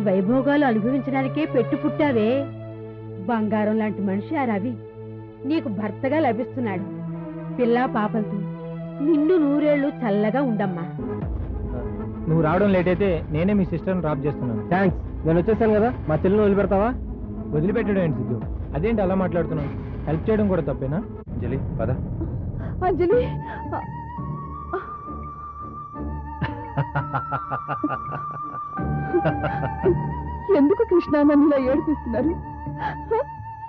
వైభోగాలు అనుభవించడానికే పెట్టు పుట్టావే. బంగారం లాంటి మనిషి ఆ రవి. నీకు భర్తగా లభిస్తున్నాడు. పిల్లా పాపలతో నిన్ను నూరేళ్ళు చల్లగా ఉండమ్మా. నువ్వు రావడం లేట్ అయితే నేనే మీ సిస్టర్ని డ్రాప్ చేస్తున్నాను. థ్యాంక్స్ నేను వచ్చేసాను కదా. మా చెల్లెని వదిలిపెడతావా? వదిలిపెట్టడం ఏంటి సిద్ధు? అదేంటి అలా మాట్లాడుతున్నావు? హెల్ప్ చేయడం కూడా తప్పేనా? అంజలి పద. అంజలి. ఎందుకు కృష్ణ నన్ను ఇలా ఏడిపిస్తున్నారు?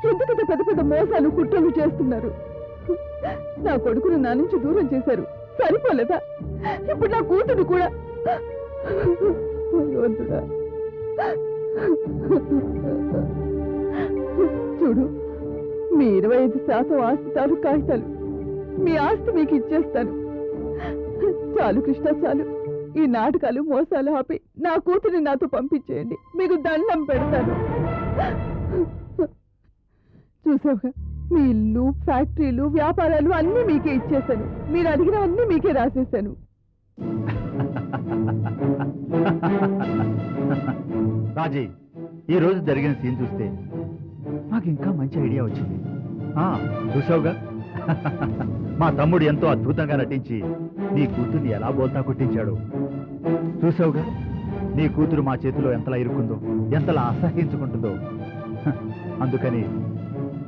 ఎందుకు పెద్ద పెద్ద మోసాలు కుట్రలు చేస్తున్నారు? నా కొడుకును నా నుంచి దూరం చేశారు. సరిపోలేదా? ఇప్పుడు నా కూతురు కూడా. భగవంతుడా. చూడు మీ ఇరవై ఐదు శాతం ఆస్తితాలు కాగితాలు. మీ ఆస్తి మీకు ఇచ్చేస్తాను. చాలు కృష్ణ చాలు. ఈ నాటకాలు మోసాలు ఆపి నా కూతురిని నాతో పంపించేయండి. మీకు దండం పెడతాను. చూసావుగా? మీ ఇల్లు ఫ్యాక్టరీలు వ్యాపారాలు అన్నీ మీకే ఇచ్చేశాను. మీరు అడిగినవన్నీ మీకే రాసేశాను. రాజీ ఈ రోజు జరిగిన సీన్ చూస్తే నాకు ఇంకా మంచి ఐడియా వచ్చింది. చూసావుగా? మా తమ్ముడు ఎంతో అద్భుతంగా నటించి నీ కూతుర్ని ఎలా బోల్తా కొట్టించాడు? చూసావుగా? నీ కూతురు మా చేతిలో ఎంతలా ఇరుక్కుందో ఎంతలా అసహించుకుంటుందో అందుకని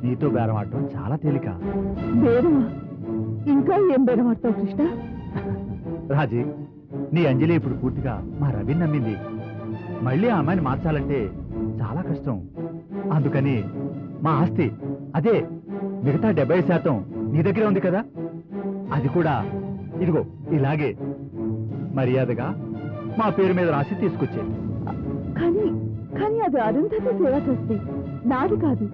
నీతో బేరమాడటం చాలా తేలిక. బేరమా? ఇంకా ఏం బేరమాడతావు కృష్ణ? రాజీ నీ అంజలి ఇప్పుడు పూర్తిగా మా రవిని నమ్మింది. మళ్ళీ ఆ అమ్మాయిని మార్చాలంటే చాలా కష్టం. అందుకని మా ఆస్తి అదే మిగతా డెబ్బై శాతం నీ దగ్గరే ఉంది కదా? అది కూడా ఇదిగో ఇలాగే. మర్యాదగా మా పేరు మీద రాసి తీసుకొచ్చే. కానీ కానీ అది అరుంధతి సేవ చేస్తే నాది కాదు.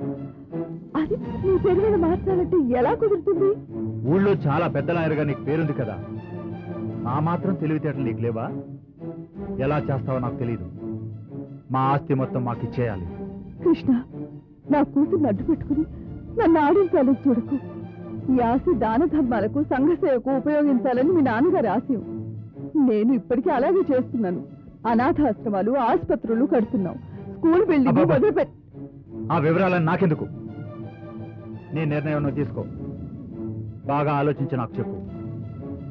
అది నీ పేరు మీద మార్చాలంటే ఎలా కుదురుతుంది? ఊళ్ళో చాలా పెద్ద లాయర్గా నీకు పేరుంది కదా. ఆ మాత్రం తెలివితేటలు నీకు లేవా? ఎలా చేస్తావో నాకు తెలియదు మా ఆస్తి మొత్తం మాకు ఇచ్చేయాలి. కృష్ణ నా కూతుర్ని అడ్డు పెట్టుకుని నన్ను ఆడించాలని చూడకు. ఈ ఆశ దాన ధర్మాలకు సంఘ సేవకు ఉపయోగించాలని మీ నాన్నగారి ఆశయం. నేను ఇప్పటికీ అలాగే చేస్తున్నాను. అనాథాశ్రమాలు ఆసుపత్రులు కడుతున్నాం. స్కూల్ బిల్డింగ్ అబ్బబ్బా. వదిలిపెట్ ఆ వివరాలను నాకెందుకు? నీ నిర్ణయం నువ్వు తీసుకో. బాగా ఆలోచించి నాకు చెప్పు.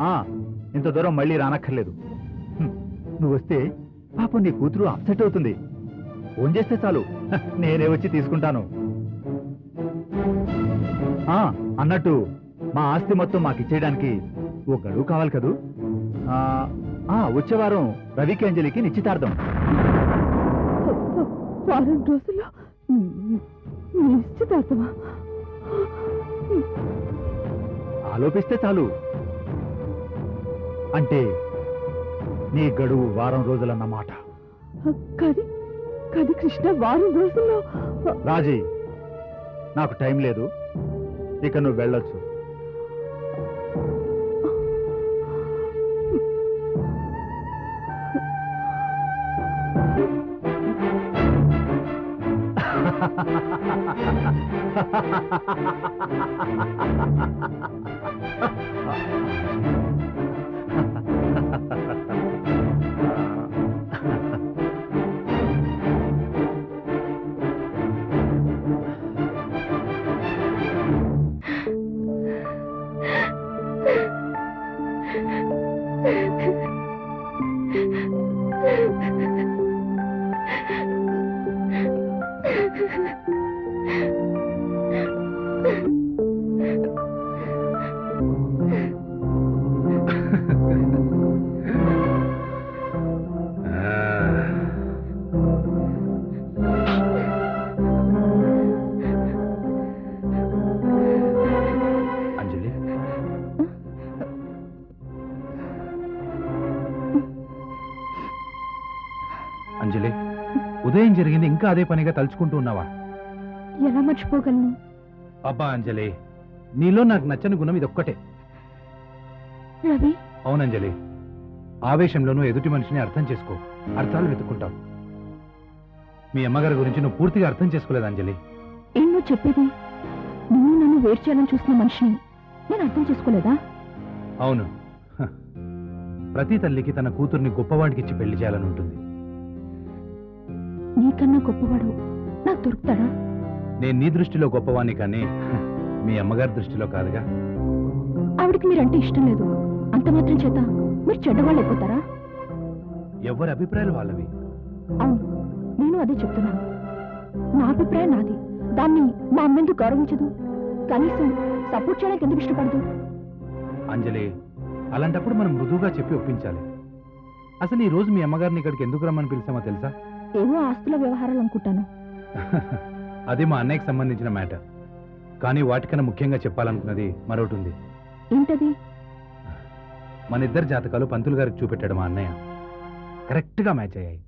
ఆ ఇంత దూరం మళ్ళీ రానక్కర్లేదు. హ్మ్, నువ్వు వస్తే పాపం నీ కూతురు అప్సెట్ అవుతుంది. ఫోన్ చేస్తే చాలు. హ, నేనే వచ్చి తీసుకుంటాను. ఆ. అన్నట్టు మా ఆస్తి మొత్తం మాకు ఇచ్చేయడానికి ఓ గడువు కావాలి కదూ? వచ్చే వారం రవికి అంజలికి నిశ్చితార్థం. వారం రోజుల్లో నిశ్చితార్థమా? ఆలోపిస్తే చాలు. అంటే నీ గడువు వారం రోజులన్నమాట. కృష్ణ వారం రోజుల్లో రాజీ నాకు టైం లేదు. ఇక నువ్వు వెళ్ళొచ్చు. అంజలి ఉదయం జరిగింది ఇంకా అదే పనిగా తలుచుకుంటూ ఉన్నావా? ఎలా మర్చిపోగలను? అబ్బా అంజలి నీలో నాకు నచ్చని గుణం ఇదొక్కటే. రవి? అవునంజలి ఆవేశంలోనూ ఎదుటి మనిషిని అర్థం చేసుకో అర్థాలు వెతుక్కుంటావు. మీ అమ్మగారి గురించి నువ్వు పూర్తిగా అర్థం చేసుకోలేదు అంజలి. ఏం నువ్వు చెప్పేది? నువ్వు నన్ను వేరు చేయాలని చూసిన మనిషిని నేను అర్థం చేసుకోలేదా? అవును. హ. ప్రతి తల్లికి తన కూతుర్ని గొప్పవాడికి ఇచ్చి పెళ్ళి చేయాలని ఉంటుంది. నీకన్నా గొప్పవాడు నాకు దొరుకుతాడా? నేను నీ దృష్టిలో గొప్పవాణ్ణి కానీ మీ అమ్మగారి దృష్టిలో కాదుగా? ఆవిడకి మీరంటే ఇష్టం లేదు. అంత మాత్రం చేత మీరు చెడ్డవాళ్ళు అయిపోతారా? ఎవరి అభిప్రాయాలు వాళ్ళవి? అవును నేను అదే చెప్తున్నాను. నా అభిప్రాయం నాది. దాన్ని మా అమ్మెందుకు గౌరవించదు? కనీసం సపోర్ట్ చేయడానికి ఎందుకు ఇష్టపడదు? అంజలి అలాంటప్పుడు మనం మృదువుగా చెప్పి ఒప్పించాలి. అసలు ఈ రోజు మీ అమ్మగారిని ఇక్కడికి ఎందుకు రమ్మని పిలిచామో తెలుసా? ఏవో ఆస్తుల వ్యవహారాలు అనుకుంటాను. అది మా అన్నయ్యకి సంబంధించిన మ్యాటర్. కానీ వాటికన్నా ముఖ్యంగా చెప్పాలనుకున్నది మరొకటి ఉంది. ఏంటది? మన ఇద్దరు జాతకాలు పంతులు గారికి చూపెట్టాడు మా అన్నయ్య. కరెక్ట్గా మ్యాచ్ అయ్యాయి.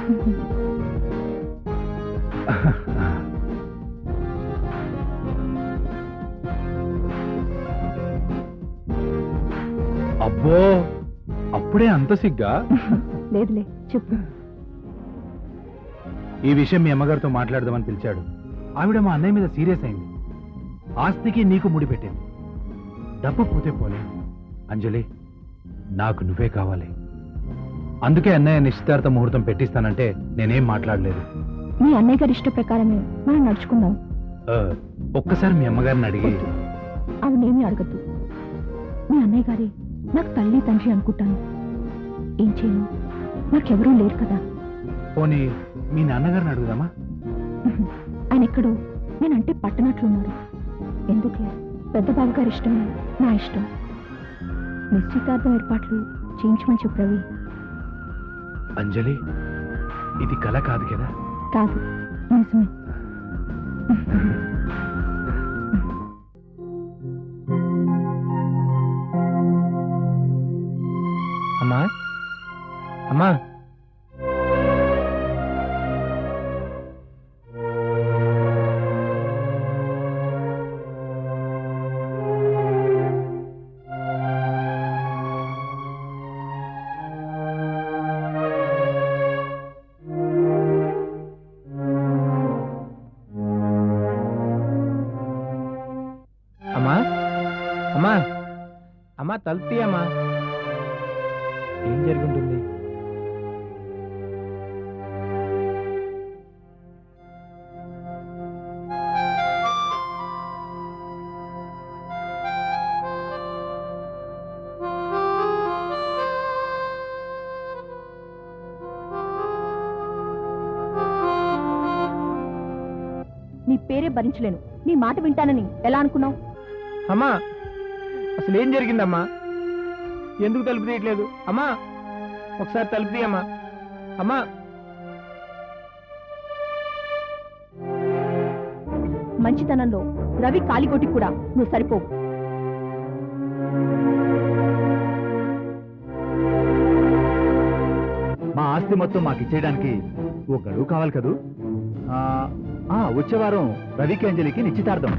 అబ్బో అంత సిగ్గా లేదులే చెప్పు. ఈ విషయం మీ అమ్మగారితో మాట్లాడదామని పిలిచాడు. ఆవిడ మా అన్నయ్య మీద సీరియస్ అయింది. ఆస్తికి నీకు ముడిపెట్టింది డబ్బు పోతే పోలే. అంజలి నాకు నువ్వే కావాలి. అందుకే అన్నయ్య నిశ్చితార్థ ముహూర్తం పెట్టిస్తానంటే నేనేం మాట్లాడలేదు. మీ అన్నయ్య గారి ఇష్ట ప్రకారమే మనం నడుచుకుందాం. ఒక్కసారి మీ అమ్మగారిని అడిగి అవునేమీ అడగద్దు. మీ అన్నయ్య గారే నాకు తల్లి తండ్రి అనుకుంటాను. ఏం చేయను? నాకెవరూ లేరు కదా. పోనీ మీ నాన్నగారిని అడుగుదామా? ఆయన ఎక్కడో? నేనంటే పట్టనట్లున్నారు ఎందుకే? పెద్ద బాబు గారి ఇష్టమే నా ఇష్టం. నిశ్చితార్థం ఏర్పాట్లు చేయించమని చెప్పు రవి. అంజలి ఇది కల కాదు కదా? కాదు నిజమే. అమ్మా. అమ్మా. అమ్మా. అమ్మా తలుపు తీయమ్మా పేరే భరించలేను. నీ మాట వింటానని. ఎలా అనుకున్నావు? అమ్మా అసలు ఏం జరిగిందమ్మా? ఎందుకు తలుపు తీయట్లేదు? అమ్మా ఒకసారి తలుపు తీయమ్మా. అమ్మా. మంచితనంలో రవి కాలిగొట్టి కూడా నువ్వు సరిపోవు. మా ఆస్తి మొత్తం మాకు ఇచ్చేయడానికి ఓ గడువు కావాలి కదూ? వచ్చే వారం రవికి అంజలికి నిశ్చితార్థం.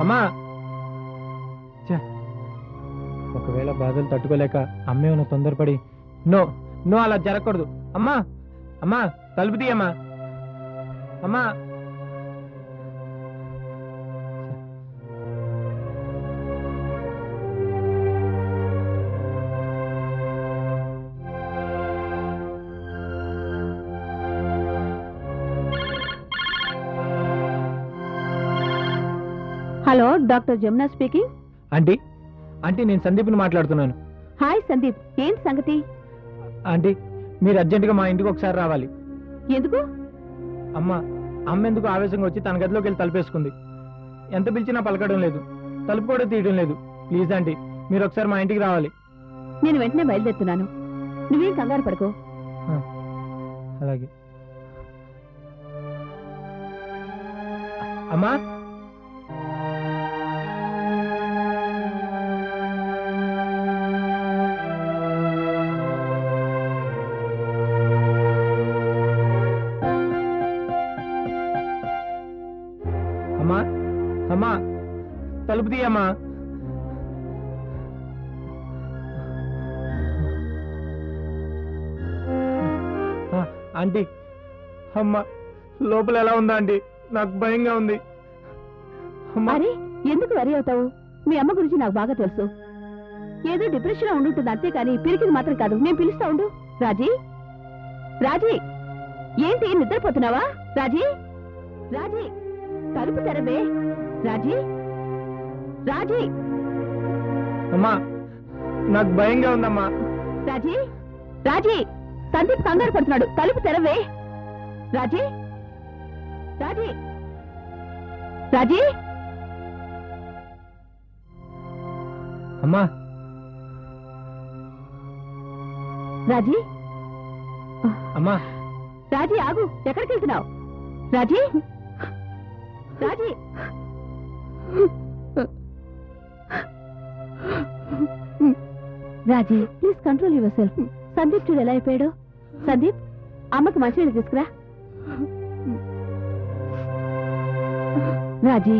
అమ్మా! ఒకవేళ బాధలు తట్టుకోలేక అమ్మేమన్నా తొందరపడి నో నో అలా జరగకూడదు. అమ్మా! అమ్మా! తలుపు తీయమ్మా అమ్మా. Hello doctor Jamuna speaking. Aunty aunty నేను సందీప్ని మాట్లాడుతున్నాను. హాయ్ సందీప్ ఏంటి సంగతి? ఆంటీ మీరు అర్జెంటుగా మా ఇంటికి ఒకసారి రావాలి. ఎందుకు? అమ్మ అమ్మ ఎందుకు ఆవేశంగా వచ్చి తన గదిలోకి వెళ్ళి తలుపేసుకుంది? ఎంత పిలిచినా పలకడం లేదు. తలుపు కూడా తీయడం లేదు. ప్లీజ్ ఆంటీ మీరు ఒకసారి మా ఇంటికి రావాలి. నేను వెంటనే బయలుదేరుతున్నాను. నువ్వేం కంగారు పడుకో. అలాగే. అమ్మా అమ్మా ఆంటీ అమ్మా లోపల ఎలా ఉందా ఆంటీ? నాకు భయంగా ఉంది. అరే ఎందుకు వరి అవుతావు? మీ అమ్మ గురించి నాకు బాగా తెలుసు. ఏదో డిప్రెషన్లో ఉండుంటుంది అంతేకాని పిరికిది మాత్రం కాదు. నేను పిలుస్తా ఉండు. రాజీ? రాజీ? ఏంటి నిద్రపోతున్నావా? రాజీ? రాజీ? తలుపు తెరవే. రాజీ? రాజీ? అమ్మా నాకు భయంగా ఉందమ్మా. రాజీ? రాజీ? సందీప్ కంగారు పడుతున్నాడు. తలుపు తెరవే. రాజీ? రాజీ? రాజీ? అమ్మా. రాజీ? అమ్మా. రాజీ ఆగు. ఎక్కడికి వెళ్తున్నావు? Raji? Raji? Raji please control yourself. Sandeep చూడు ఎలా అయిపోయాడు. సందీప్ అమ్మకి మంచినీళ్ళు తీసుకురా. రాజీ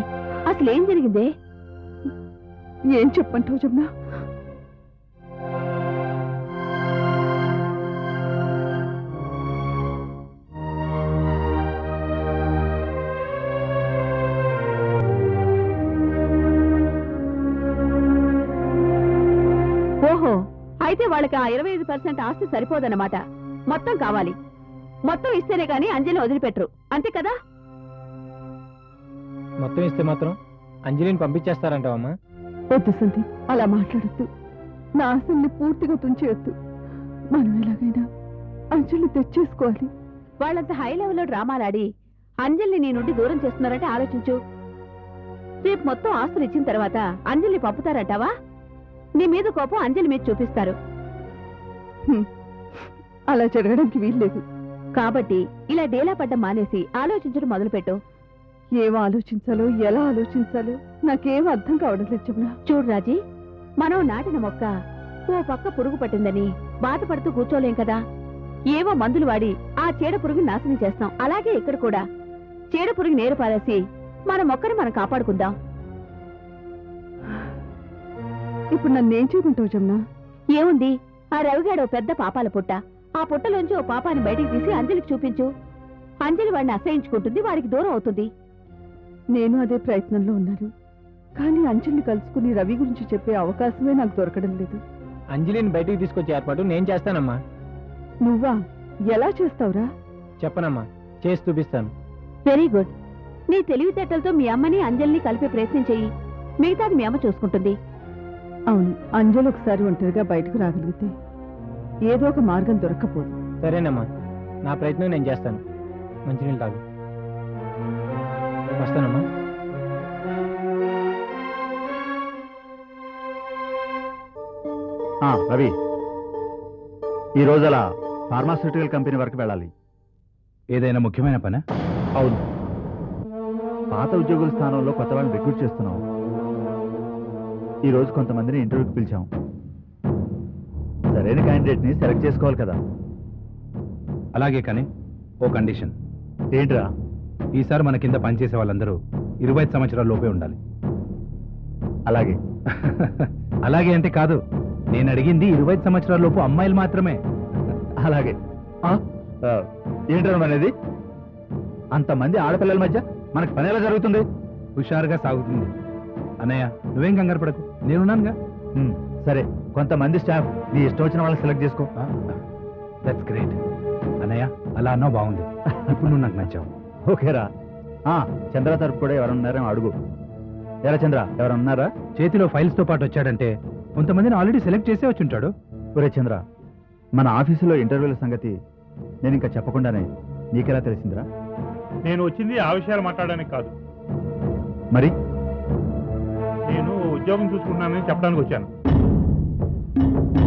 అసలు ఏం జరిగిందే? ఏం చెప్పంటావు జమునా? ఓహో అయితే వాళ్ళకి ఆ ఇరవై ఐదు పర్సెంట్ ఆస్తి సరిపోదన్నమాట. మొత్తం కావాలి. మొత్తం ఇస్తేనే గాని అంజలి వదిలిపెట్టరు. అంతే కదా? మొత్తం ఇస్తే మాత్రం అంజలిని పంపించేస్తారంటావమ్మా. వద్దు సందీప్ అలా మాట్లాడద్దు. నా ఆశల్ని పూర్తిగా తుంచేయొద్దు. మనం ఎలాగైనా అంజలి తెచ్చేసుకోవాలి. వాళ్ళంత హై లెవెల్లో డ్రామాలాడి అంజలిని నీ నుండి దూరం చేస్తున్నారంటే ఆలోచించు. రేపు మొత్తం ఆస్తులు ఇచ్చిన తర్వాత అంజలిని పంపుతారంటావా? నీ మీద కోపం అంజలి మీద చూపిస్తారు. అలా జరగడానికి వీల్లేదు. కాబట్టి ఇలా డేలా పడ్డం మానేసి ఆలోచించడం మొదలుపెట్టు. ఏం ఆలోచించాలో ఎలా ఆలోచించాలో నాకేం అర్థం కావడం లేదు చూడు రాజీ మనం నాటిన మొక్క ఓ పక్క పురుగు పట్టిందని బాధపడుతూ కూర్చోలేం కదా. ఏవో మందులు వాడి ఆ చీడ పురుగు నాశనం చేస్తాం. అలాగే ఇక్కడ కూడా. చీడ పురుగు నేరు పారేసి మన మొక్కని మనం కాపాడుకుందాం. ఇప్పుడు నన్ను ఏం చేయమంటావు జమునా ఏముంది? ఆ రవిగాడు పెద్ద పాపాల పుట్ట. ఆ పుట్టలోంచి ఓ పాపాన్ని బయటికి తీసి అంజలికి చూపించు. అంజలి వాడిని అసహించుకుంటుంది వాడికి దూరం అవుతుంది. నేను అదే ప్రయత్నంలో ఉన్నాను. కానీ అంజలిని కలుసుకుని రవి గురించి చెప్పే అవకాశమే నాకు దొరకడం లేదు. అంజలిని బయటికి తీసుకొచ్చే ఏర్పాటు నేను చేస్తానమ్మా. నువ్వా? ఎలా చేస్తావురా? చెప్పనమ్మా చేసి చూపిస్తాను. వెరీ గుడ్ నీ తెలివితేటలతో మీ అమ్మని అంజలిని కలిపే ప్రయత్నం చెయ్యి. మిగతాది మీ అమ్మ చూసుకుంటుంది. అవును అంజలి ఒకసారి ఒంటరిగా బయటకు రాగలిగితే ఏదో ఒక మార్గం దొరక్కపోదు. సరేనమ్మా. నా ప్రయత్నం నేను చేస్తాను. మంచినీళ్ళు తాగు. వస్తానమ్మా. ఆ, రవి. ఈ రోజు అలా ఫార్మాస్యూటికల్ కంపెనీ వరకు వెళ్ళాలి. ఏదైనా ముఖ్యమైన పనా? అవును. పాత ఉద్యోగుల స్థానంలో కొత్త వాళ్ళని రిక్రూట్ చేస్తున్నాం. ఈ రోజు కొంతమందిని ఇంటర్వ్యూకి పిలిచాం. సరైన క్యాండిడేట్ని సెలెక్ట్ చేసుకోవాలి కదా. అలాగే కానీ ఓ కండిషన్ ఏంట్రా? ఈసారి మన కింద పనిచేసే వాళ్ళందరూ ఇరవై సంవత్సరాల లోపే ఉండాలి. అలాగే. అలాగే అంటే కాదు నేను అడిగింది ఇరవై ఐదు సంవత్సరాల లోపు అమ్మాయిలు మాత్రమే. అలాగే. ఏంట్రా అనేది? అంతమంది ఆడపిల్లల మధ్య మనకు పని ఎలా జరుగుతుంది? హుషారుగా సాగుతుంది. అన్నయ్య నువ్వేం కంగారు పడకు. నేనున్నానుగా? సరే కొంతమంది స్టాఫ్ నీ ఇష్టం వచ్చిన వాళ్ళని సెలెక్ట్ చేసుకో. దట్స్ గ్రేట్ అన్నయ్య అలా అన్నావు బాగుంది. ఇప్పుడు నువ్వు నాకు నచ్చావు. ఓకేరా ఆ, చంద్ర తరపు కూడా ఎవరన్నారో అడుగు. ఎరా చంద్ర ఎవరన్నారా చేతిలో ఫైల్స్తో పాటు వచ్చాడంటే కొంతమందిని ఆల్రెడీ సెలెక్ట్ చేసే వచ్చి ఉంటాడు. ఒరే చంద్ర మన ఆఫీసులో ఇంటర్వ్యూల సంగతి నేను ఇంకా చెప్పకుండానే నీకెలా తెలిసిందిరా? నేను వచ్చింది ఆ విషయాలు మాట్లాడడానికి కాదు. మరి? నేను ఉద్యోగం చూసుకుంటున్నానని చెప్పడానికి వచ్చాను. thank you